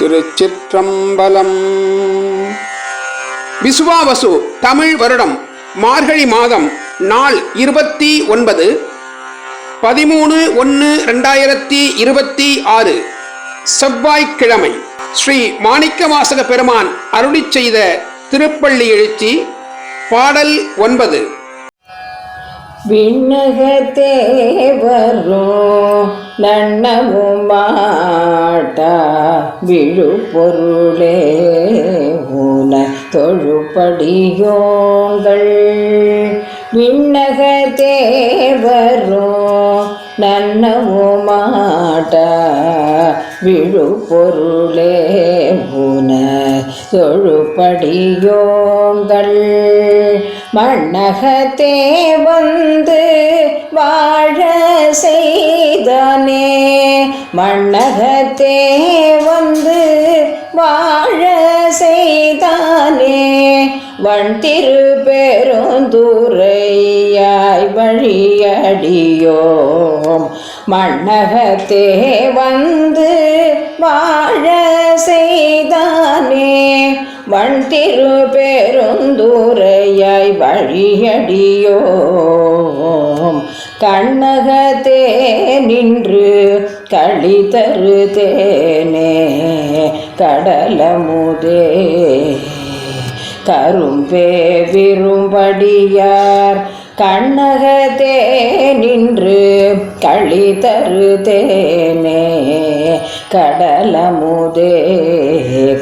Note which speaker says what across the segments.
Speaker 1: திருச்சிற்றம்பலம். விசுவாவசு தமிழ் வருடம் மார்கழி மாதம் நாள் இருபத்தி ஒன்பது பதிமூணு ஒன்று ரெண்டாயிரத்தி இருபத்தி ஆறு செவ்வாய்க்கிழமை. ஸ்ரீ மாணிக்கவாசக பெருமான் அருளிச் செய்த திருப்பள்ளி எழுச்சி பாடல் ஒன்பது.
Speaker 2: விண்ணகத்தே வரும் நன்னமும் மாட்டா விழுப்பொருளே உன தொழுபடியோங்கள் விண்ணகத்தே வரும் நன்னமும் மாட்டா விழுப்பொருளே ஊன தொழுப்படியோங்கள் மண்ணகத்தே வந்து வாழ செய்தனே. மண்ணகத்தே வந்து வாழ செய்தானே. வன் திரு பெருந்துரையாய் வழியடியோம். மண்ணகத்தே வந்து வாழ செய்தானே. வண் திரு பெருந்துரையாய் வழியடியோம். கண்ணகத்தே நின்று களி தருதேனே. கடலமுதே கரும்பே விரும்படியார் கண்ணகத்தே நின்று களி தருதேனே. கடலமுதே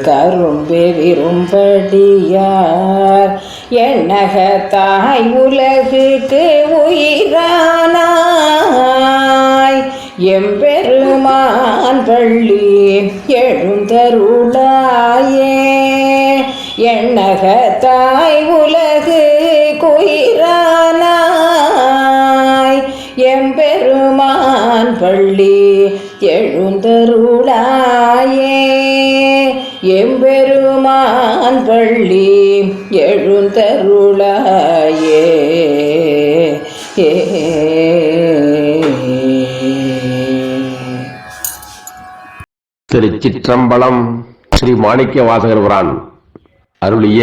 Speaker 2: கரும்பு விரும்படியார். என்னக தாய் உலகுக்கு உயிரானாய். எம்பெருமான் பள்ளி எழுந்தருளாயே எழுந்தருளாயே. எம்பெருமான் பள்ளி எழுந்தருளாயே.
Speaker 3: திருச்சிற்றம்பலம் ஸ்ரீ மாணிக்க வாசகர் புரான். அருளிய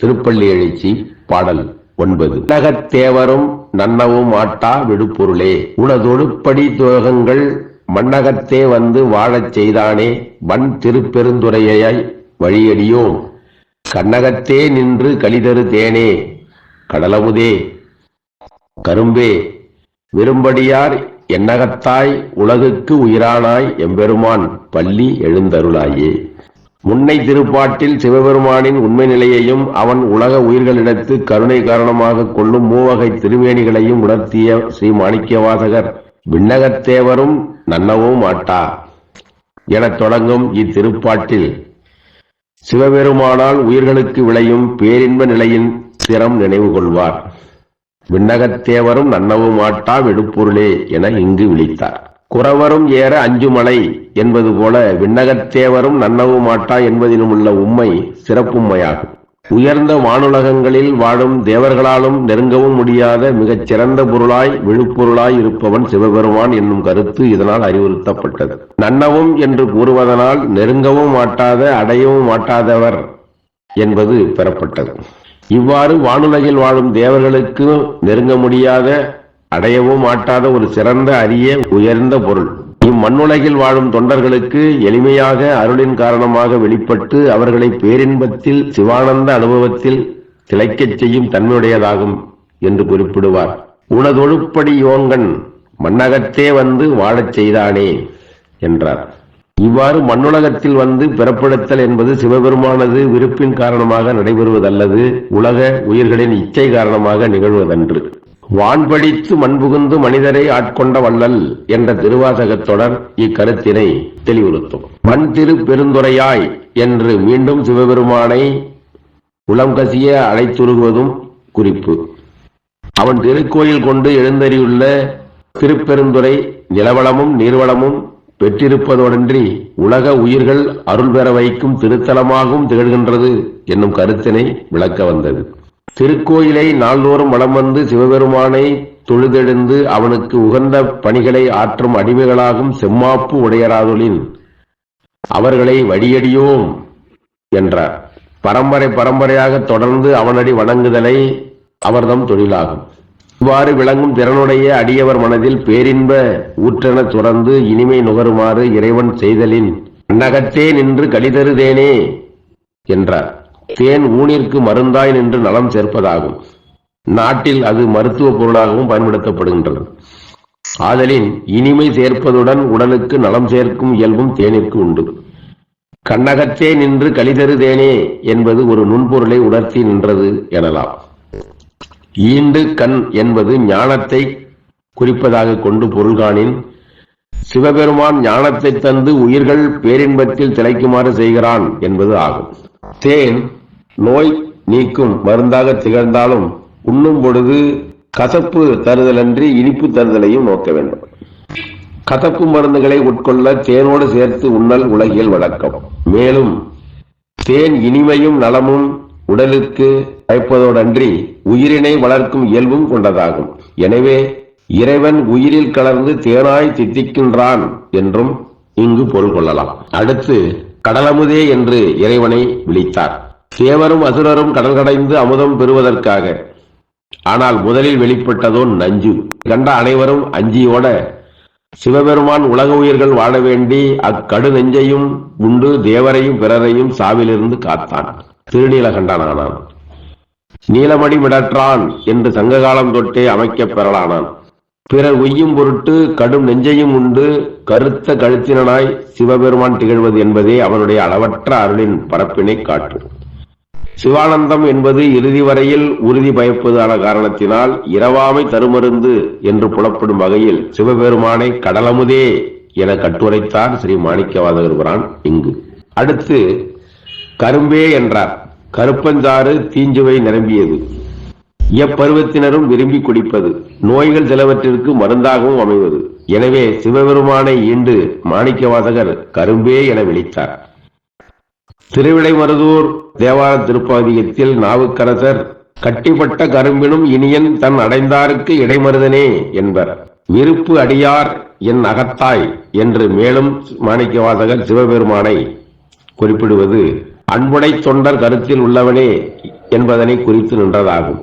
Speaker 3: திருப்பள்ளி எழுச்சி பாடல் ஒன்பது. உலகத்தேவரும் நன்னவும் ஆட்டா விடுப்பொருளே உனதொழுப்படி துவகங்கள் மண்ணகத்தே வந்து வாழச் செய்தானே வன் திருப்பெருந்துரையாய் வழியடியோம் கண்ணகத்தே நின்று கலிதரு தேனே கடலமுதே. கரும்பே விரும்படியார் என்னகத்தாய் உலகுக்கு உயிரானாய் எம்பெருமான் பள்ளி எழுந்தருளாயே. முன்னை திருப்பாட்டில் சிவபெருமானின் உண்மை நிலையையும் அவன் உலக உயிர்களிடத்து கருணை காரணமாக கொள்ளும் மூவகை திருமேனிகளையும் உணர்த்திய ஸ்ரீ மாணிக்கவாசகர் விண்ணகத்தேவரும் நன்னவும் மாட்டா எனத் தொடங்கும் இத்திருப்பாட்டில் சிவபெருமானால் உயிர்களுக்கு விளையும் பேரின்ப நிலையின் சிரம் நினைவு கொள்வார். விண்ணகத்தேவரும் நன்னவும் மாட்டா விடுப்பொருளே என இங்கு விழித்தார். குறவரும் ஏற அஞ்சுமலை என்பது போல விண்ணகத்தேவரும் நன்னவும் மாட்டா என்பதிலும் உள்ள உண்மை சிறப்புண்மையாகும் உயர்ந்த வானுலகங்களில் வாழும் தேவர்களாலும் நெருங்கவும் முடியாத மிகச் சிறந்த பொருளாய் விழுப்பொருளாய் இருப்பவன் சிவபெருமான் என்னும் கருத்து இதனால் அறிவுறுத்தப்பட்டது. நன்னவும் என்று கூறுவதனால் நெருங்கவும் மாட்டாத அடையவும் மாட்டாதவர் என்பது பெறப்பட்டது. இவ்வாறு வானுலகில் வாழும் தேவர்களுக்கு நெருங்க முடியாத அடையவும் மாட்டாத ஒரு சிறந்த அரிய உயர்ந்த பொருள். இம்மண்ணுலகில் வாழும் தொண்டர்களுக்கு எளிமையாக அருளின் காரணமாக வெளிப்பட்டு அவர்களை பேரின்பத்தில் சிவானந்த அனுபவத்தில் திளைக்கச் செய்யும் தன்மையுடையதாகும் என்று குறிப்பிடுவார். உனதொழுப்படி யோங்கன் மண்ணகத்தே வந்து வாழச் செய்தானே என்றார். இவ்வாறு மண்ணுலகத்தில் வந்து பிறப்படுத்தல் என்பது சிவபெருமானது விருப்பின் காரணமாக நடைபெறுவதல்லது உலக உயிர்களின் இச்சை காரணமாக நிகழ்வதன்று. வான்படித்து மண்புகுந்து மனிதரை ஆட்கொண்ட வள்ளல் என்ற திருவாசகத் தொடர் இக்கருத்தினை தெளிவுறுத்தும். மண் திரு பெருந்துரையாய் என்று மீண்டும் சிவபெருமானை உளம் கசிய அழைத்துருகுவதும் குறிப்பு. அவன் திருக்கோயில் கொண்டு எழுந்தறியுள்ள திருப்பெருந்துறை நிலவளமும் நீர்வளமும் பெற்றிருப்பதோடன்றி உலக உயிர்கள் அருள் பெற வைக்கும் திருத்தலமாகவும் திகழ்கின்றது என்னும் கருத்தினை விளக்க வந்தது. திருக்கோயிலை நாள்தோறும் வலம் வந்து சிவபெருமானை தொழுதெழுந்து அவனுக்கு உகந்த பணிகளை ஆற்றும் அடிமைகளாகும் செம்மாப்பு உடையராதொழின் அவர்களை வழியடியோம் என்றார். பரம்பரை பரம்பரையாக தொடர்ந்து அவனடி வணங்குதலை அவர்தம் தொழிலாகும். இவ்வாறு விளங்கும் திறனுடைய அடியவர் மனதில் பேரின்ப ஊற்றென துறந்து இனிமை நுகருமாறு இறைவன் செய்தலின் நகத்தே நின்று கழிதருதேனே என்றார். தேன் ஊனிற்கு மருந்தாய் நின்று நலம் சேர்ப்பதாகும். நாட்டில் அது மருத்துவ பொருளாகவும் பயன்படுத்தப்படுகின்றது. ஆதலின் இனிமை சேர்ப்பதுடன் உடலுக்கு நலம் சேர்க்கும் இயல்பும் தேனிற்கு உண்டு. கண்ணகத்தே நின்று கலிதருதேனே என்பது ஒரு நுண்பொருளை உணர்த்தி நின்றது எனலாம். ஈண்டு கண் என்பது ஞானத்தை குறிப்பதாக கொண்டு பொருள்கானின் சிவபெருமான் ஞானத்தை தந்து உயிர்கள் பேரின்பத்தில் திளைக்குமாறு செய்கிறான் என்பது ஆகும். தேன் நோய் நீக்கும் மருந்தாக திகழ்ந்தாலும் உண்ணும் பொழுது கசப்பு தருதலன்றி இனிப்பு தருதலையும் நோக்க வேண்டும். கசப்பு மருந்துகளை உட்கொள்ள தேனோடு சேர்த்து உண்ணல் உலகியல் வழக்கம். மேலும் தேன் இனிமையும் நலமும் உடலுக்கு பயப்பதோடன்றி உயிரினை வளர்க்கும் இயல்பும் கொண்டதாகும். எனவே இறைவன் உயிரில் கலந்து தேனாய் தித்திக்கின்றான் என்றும் இங்கு பொருள் கொள்ளலாம். அடுத்து கடலமுதே என்று இறைவனை விழித்தார். தேவரும் அசுரரும் கடல் கடைந்து அமுதம் பெறுவதற்காக. ஆனால் முதலில் வெளிப்பட்டதோ நஞ்சு. கண்ட அனைவரும் அஞ்சியோட சிவபெருமான் உலக உயிர்கள் வாழ வேண்டி அக்கடு நெஞ்சையும் உண்டு தேவரையும் பிறரையும் சாவிலிருந்து காத்தான். திருநீலகண்டனானான். நீலமடி மிடற்றான் என்று சங்ககாலம் தொட்டே அமைக்கப் பெறலானான். பிறர் உய்யும் பொருட்டு கடும் நெஞ்சையும் உண்டு கருத்த கழுத்தினனாய் சிவபெருமான் திகழ்வது என்பதே அவனுடைய அளவற்ற அருளின் பரப்பினை காட்டும் சிவானந்தம் என்பது இறுதி வரையில் உறுதி பயப்பதான காரணத்தினால் இரவாமை தருமருந்து என்று புலப்படும் வகையில் சிவபெருமானை கடலமுதே என கட்டுரைத்தார் ஸ்ரீ மாணிக்கவாதகர்பிரான் இங்கு. அடுத்து கரும்பே என்றார். கருப்பஞ்சாறு தீஞ்சுவை நிரம்பியது. எப்பருவத்தினரும் விரும்பி குடிப்பது நோய்கள் சிலவற்றிற்கு மருந்தாகவும் அமைவது. எனவே சிவபெருமானை ஈண்டு மாணிக்கவாசகர் கரும்பே என விழித்தார். திருவிடைமருதூர் தேவார திருப்பதிகத்தில் நாவுக்கரசர் கட்டிப்பட்ட கரும்பினும் இனியன் தன் அடைந்தாருக்கு இடைமருதனே என்பர். விருப்பு அடியார் என் அகத்தாய் என்று மேலும் மாணிக்கவாசகர் சிவபெருமானை குறிப்பிடுவது அன்புடை தொண்டர் கருத்தில் உள்ளவனே என்பதனை குறித்து நின்றதாகும்.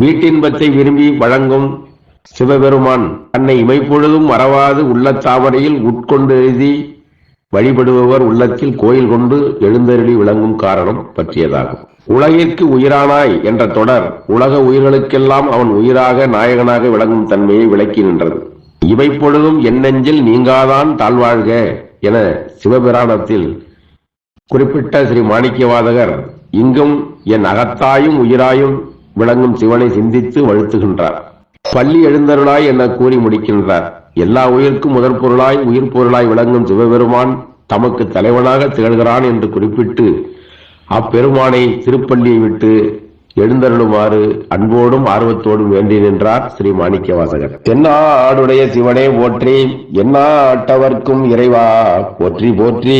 Speaker 3: வீட்டின்பத்தை விரும்பி வழங்கும் சிவபெருமான் தன்னை இமைப்பொழுதும் மறவாது உள்ள தாமரையில் உட்கொண்டு எழுதி வழிபடுபவர் உள்ளத்தில் கோயில் கொண்டு எழுந்தருளி விளங்கும் காரணம் பற்றியதாகும். உலகிற்கு உயிரானாய் என்ற தொடர் உலக உயிர்களுக்கெல்லாம் அவன் உயிராக நாயகனாக விளங்கும் தன்மையை விளக்கி நின்றது. இவை பொழுதும் என் நெஞ்சில் நீங்காதான் தாழ்வாழ்க என சிவபிராணத்தில் குறிப்பிட்ட ஸ்ரீ மாணிக்கவாதகர் இங்கும் என் அகத்தாயும் உயிராயும் விளங்கும் சிவனை சிந்தித்து வழுத்துகின்றார். பள்ளி எழுந்தருளாய் என கூறி முடிக்கின்றார். எல்லா உயிர்க்கும் முதற் பொருளாய் உயிர் பொருளாய் விளங்கும் சிவபெருமான் தமக்கு தலைவனாக திகழ்கிறான் என்று குறிப்பிட்டு அப்பெருமானை திருப்பள்ளியை விட்டு எழுந்தருளுமாறு அன்போடும் ஆர்வத்தோடும் வேண்டி நின்றார் ஸ்ரீ மாணிக்கவாசகர். தென்னாடுடைய சிவனே போற்றி என்னாட்டவர்க்கும் இறைவா போற்றி போற்றி.